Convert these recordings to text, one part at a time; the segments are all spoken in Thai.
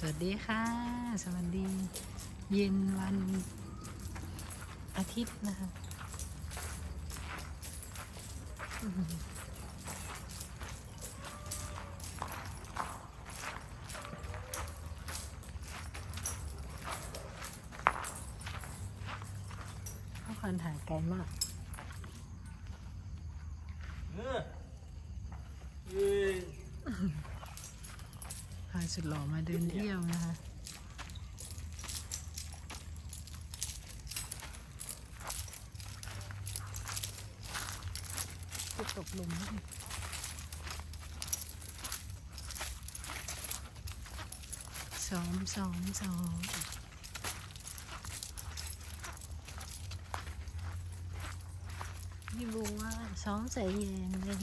สวัสดีค่ะ สวัสดี เย็นวันอาทิตย์นะคะอื้อหือทุกคนถ่ายไกลมาก เออเอ้ย พา สุดหล่อมาเดินเที่ยวนะคะจะตกหลุมไหมซ้อมซ้อมซ้อมพี่บัวซ้อมใส่แยงแล้ว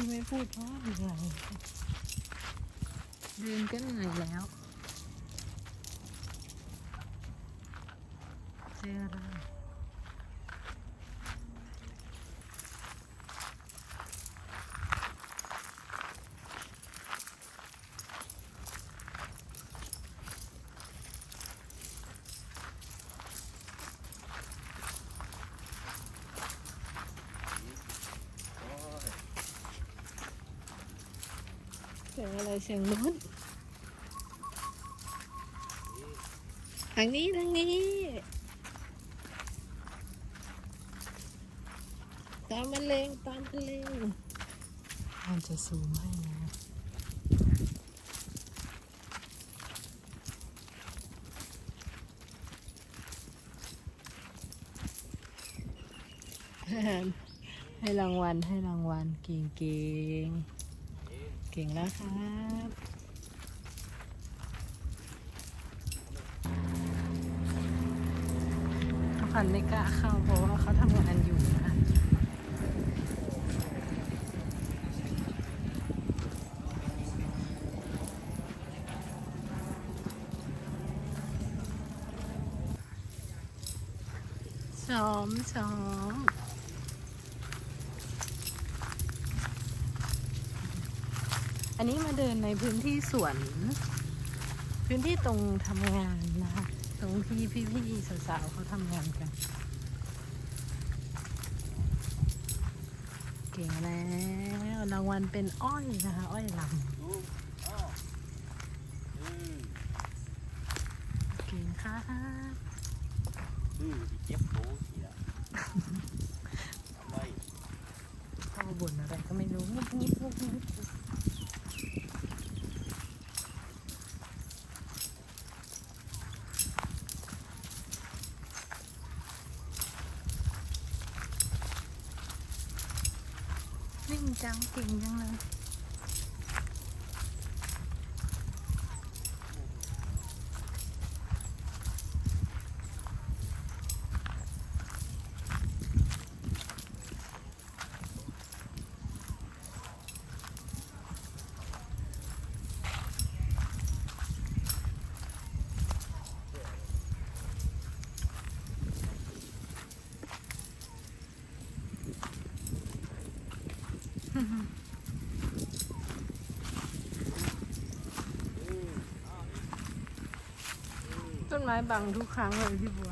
ที่ไม่พูดเพราะว่าเหนื่อยเดินก็เหนื่อยแล้วเจอแล้ว อะไรเสียงนู้นทางนี้ทางนี้ตามมันเลงตามมันเลงมันจะซูมให้นะให้รางวัลให้รางวัลเก่งเก่งๆ เก่งแล้วครับทุกคนไม่กล้าเข้าเพราะว่าเขาทำงานอยู่นะซ้อมซ้อมอันนี้มาเดินใน พื้นที่สวน พื้นที่ตรงทำงานนะคะตรงที่พี่ๆสาวๆเขาทำงานกัน เก่งแล้วรางวัลเป็นอ้อยนะคะ อ้อยลดูอ้าวเออำเก่งค่ะดื้อที่เจ็บโผเสียทำไมพ่อบ่นอะไรก็ไม่รู้งุบงิบงุบงิบ งจังเก่งจังเลย ต้นไม้บังทุกครั้งเลยพี่บัว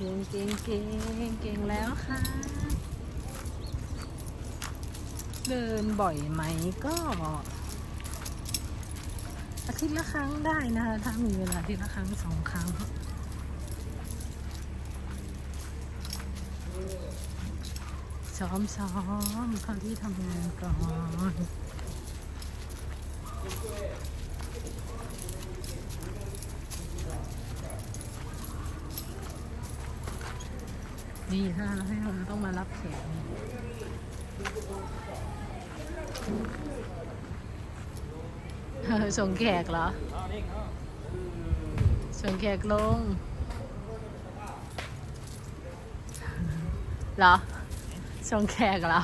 ก่งเก่งเก่งเก่งแล้วค่ะ เดินบ่อยไหมก็อาทิตย์ละครั้งได้นะคะถ้ามีเวลาอาทิตย์ละครั้งสองครั้งซ้อมซ้อมเข้าที่ทำงานก่อน นี่ถ้าให้ผมต้องมารับแขกเออส่งแขกเหรอเอานี่เอาส่งแขกลง เหรอ ส่งแขกเหรอ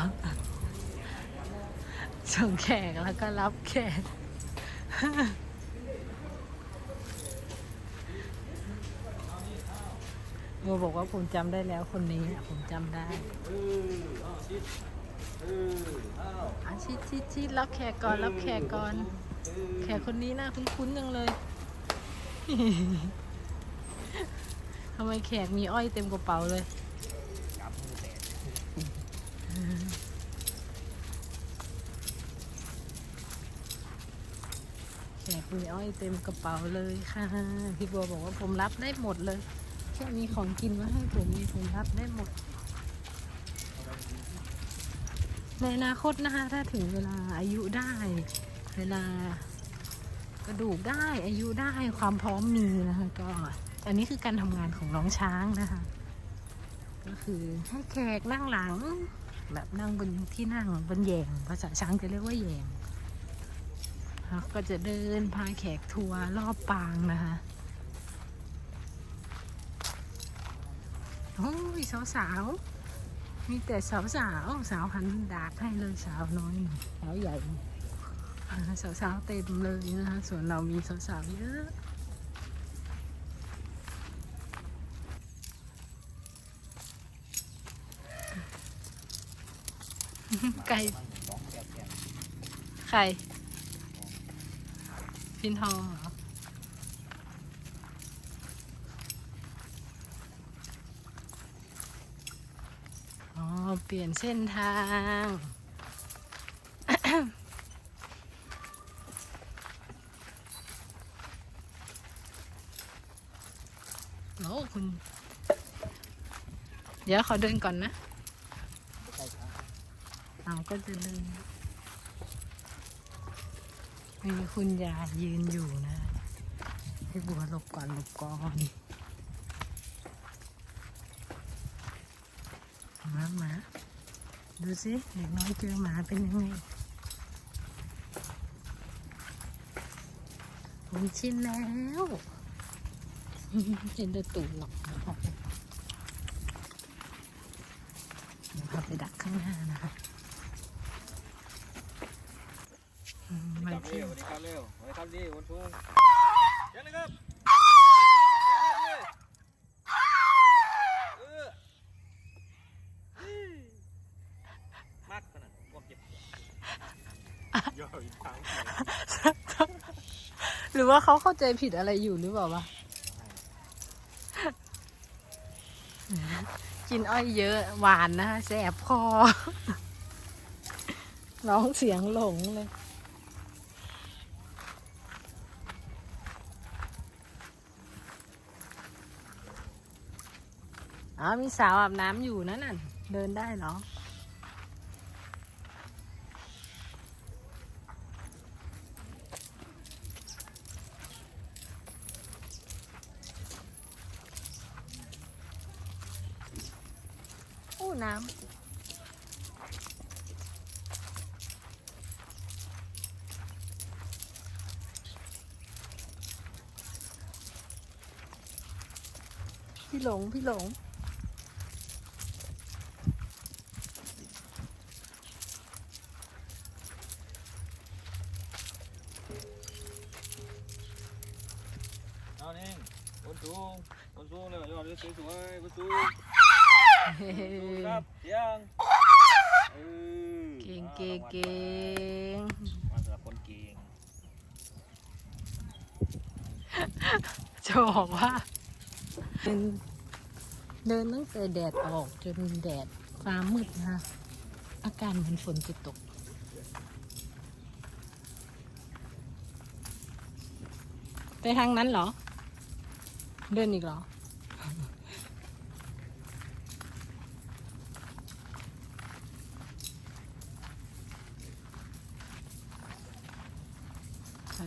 ส่งแขกแล้วก็รับแขก โมบอกว่าผมจำได้แล้วคนนี้ผมจำได้อาชิดชิดชิดรับแขกก่อนรับแขกก่อน แขกคนนี้น่าคุ้นๆจังเลยทำไมแขกมีอ้อยเต็มกระเป๋าเลยแขกมีอ้อยเต็มกระเป๋าเลยค่ะ พี่บัวบอกว่าผมรับได้หมดเลย แค่มีของกินมาให้ผมมีผมรับได้หมด ในอนาคตนะคะ ถ้าถึงเวลาอายุได้ เวลากระดูกได้อายุได้ความพร้อมมีนะคะก็อันนี้คือการทำงานของน้องช้างนะคะ ก็คือให้แขกนั่งหลัง แบบนั่งบนที่นั่งบนแยงภาษาช้างจะเรียกว่าแยงแล้วก็จะเดินพาแขกทัวร์รอบปางนะคะ โอ้ยสาวสาวๆมีแต่สาวสาวๆสาวหันดากให้เลยสาวน้อยสาวใหญ่สาวสาวๆเต็มเลยนะคะส่วนเรามีสาวสาวๆเยอะไก่ไข่พินทองเหรอ อ๋อ เปลี่ยนเส้นทาง โอ้คุณ เดี๋ยวขอเดินก่อนนะเราก็จะเดินมีคุณยายยืนอยู่นะ ให้บัวหลบก่อนหลบก่อนหมาหมา ดูสิเด็กน้อยเจอหมาเป็นยังไงผมชินแล้ว เห็นแต่ตูดหรอกนะครับเดี๋ยวพาไปดักข้างหน้านะคะอืมมาจับเที่เร็ยววสวัสดีครับเร็วสวัสดีครับดีวันทุ่งเดี๋ยวนะครับเออมากขนาดความเจ็บปวดย่ออีกครั้ง ห รือว่าเขาเข้าใจผิดอะไรอยู่หรือเปล่าวะกินอ้อยเยอะหวานนะแสบคอร้องเสียงหลงเลย อ๋อมีสาวอาบน้ำอยู่นั่นน่ะ เดินได้เหรอ น้ำ พี่หลง พี่หลง เอาเองบนสูงบนสูงเลยยอดเลยสวยๆบนสูง เฮ้ สูงครับเสียงเออ เก่งเก่งเก่งมาสำหรับคนเก่งจะบอกว่าเดินเดินตั้งแต่แดดออกจนแดดฟ้ามืดนะคะอาการเหมือนฝนจะตก ไปทางนั้นเหรอ เดินอีกเหรอ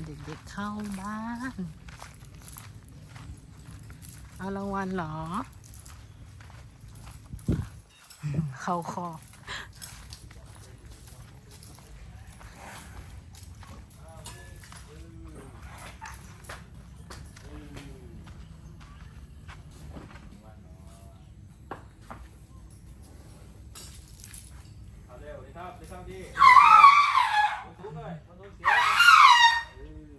เด็กๆเข้าบ้าน เอารางวัลเหรอ เข้าคอ เอาเร็วดีครับดีครับดีมันสูงเลยมันสูงเสียเออ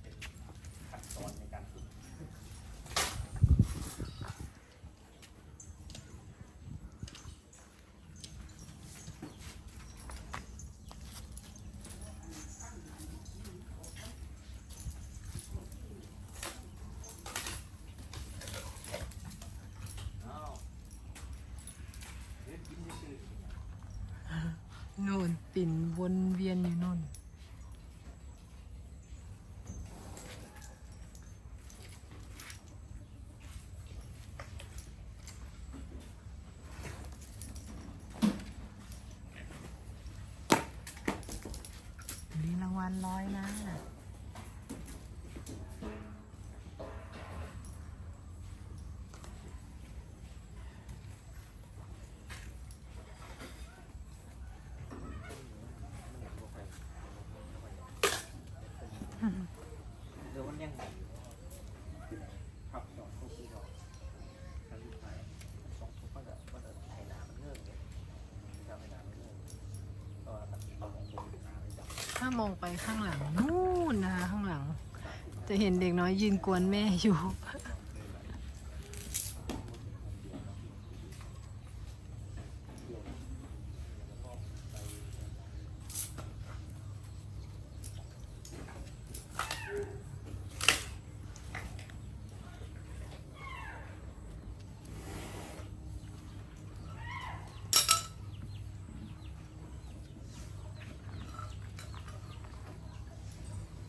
เป็นขั้นตอนในการฝึก เอาเล่นกินซื่อ ปิ่นวนเวียนอยู่นู่นนี่รางวัลร้อยนะ ๆเดี๋ยวมันยังดีครับสองทุกทีเราทางที่ไปสองทุกก็จะก็จะไถนามันเงื่อนเลยทำไถนามันเงื่อนก็ตัดสินเราของตัวนาไปจับ ถ้า มองไปข้างหลังนู่นนะคะข้างหลัง จะเห็นเด็กน้อยยืนกวนแม่อยู่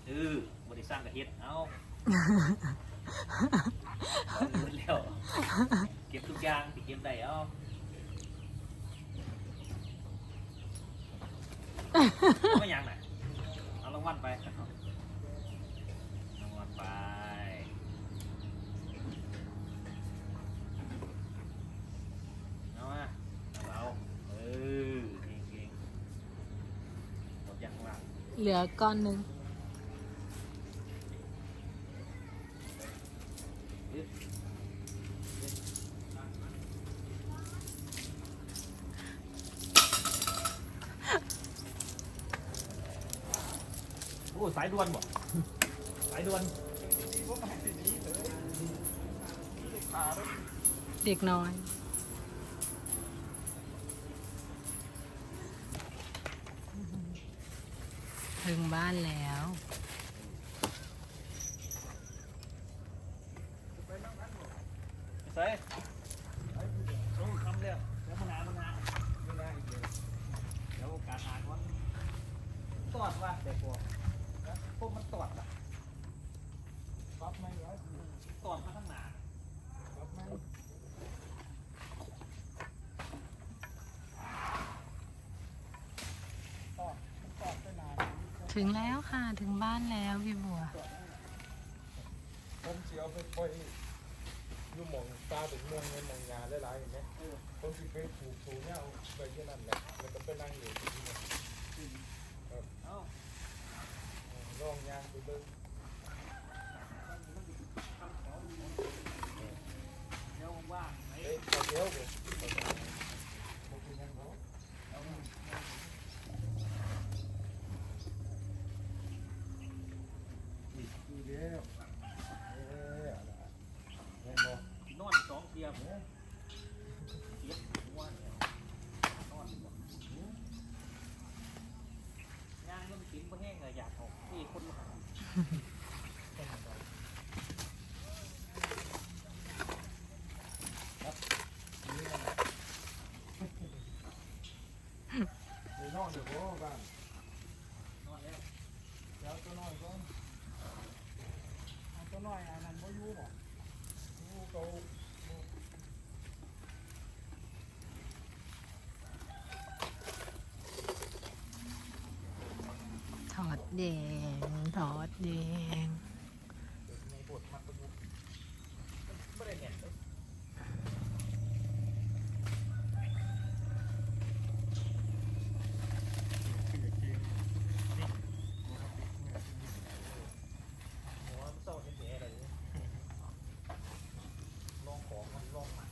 เออบริ สร้างกระเฮ็ดเอาเอาเงินแล้วเก็บทุกอย่างที่เก็บได้เอาไม่ยังน่ะเอารางวัลไปเอารางวัลไปเอามาเอาเออเก่งๆหมดอย่างหลังเหลือก้อนหนึ่ง โอ้สายด่วนบ่สายด่วน เด็กน้อย ถึงบ้านแล้ว ใส่ลงคำเร็วเดี๋ยวพนาพนาไม่ได้อีกเลยเดี๋ยวโอกาสอ่านว่าตอดว่าเด็กพวกพวกมันตอดอะ ปั๊บไม่ไว้ ตอดมาข้างหน้า ปั๊บไม่ตอดมันตอดไปนาน ถึงแล้วค่ะถึงบ้านแล้วพี่บัวผมเสียเอาไปปล่อยอยู่หมองตาเป็นเมืองเงินหมองยาได้หลายๆเห็นไหมผมสิไปถูกถูกเนี่ยเอาไปที่นั่นแหละแล้วก็ไปนั่งอยู่ที่นี่เอ้าลองยางไปเบิ่งเดี๋ยวว่างๆไอ้เอ๊ะขอเดียวผมเป็นยังไงดีเดียวเอ๊ะอะไรเห็นบ่ นอนสองเทียมเทียบหัวเนี่ยนอนบ่ย่างมันกินบ่แห้งเลยอยากออกที่คนมาหา ไปน อนเดี๋ยวบ่บ้านนอนแล้วเดี๋ยวตัวน้อยก่อนนตัวน้อยอันนั้นบ่อยู่บ่อยู่เขาถอดแดงถอดแดง ในบทมันเป็นไม่ได้แน่นเลย คือเกม หัวมันเศร้าเห็นแย่อะไรเนี่ยลองของมันลองมา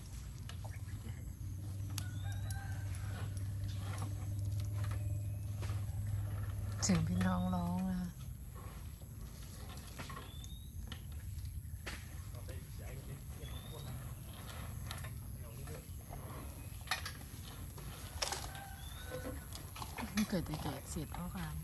เสียงพี่น้องร้องนะเราไปใช้เก็บพวกนั้นเอานี่ด้วยเกิดเสียเพราะความ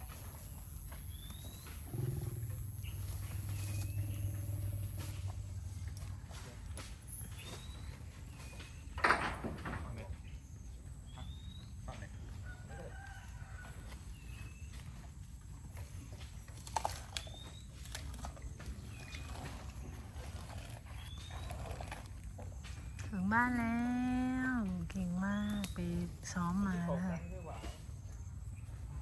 ถึงบ้านแล้ว เก่งมากไปซ้อมมาของนะกัคะนด้วยว่า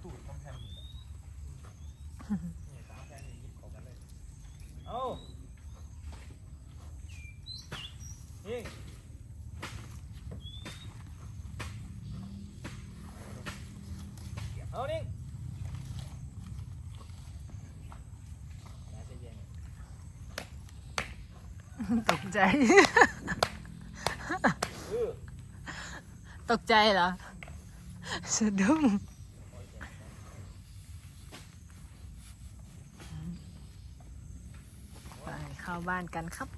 ตูดมันแผ่นนี่เนี่ยสามแผ่นนี่ยิบของกันเลยเอายิงเอานิ่งอย่าใจเย็นตกใจ ตกใจเหรอ สะดุ้งไปเข้าบ้านกันครับ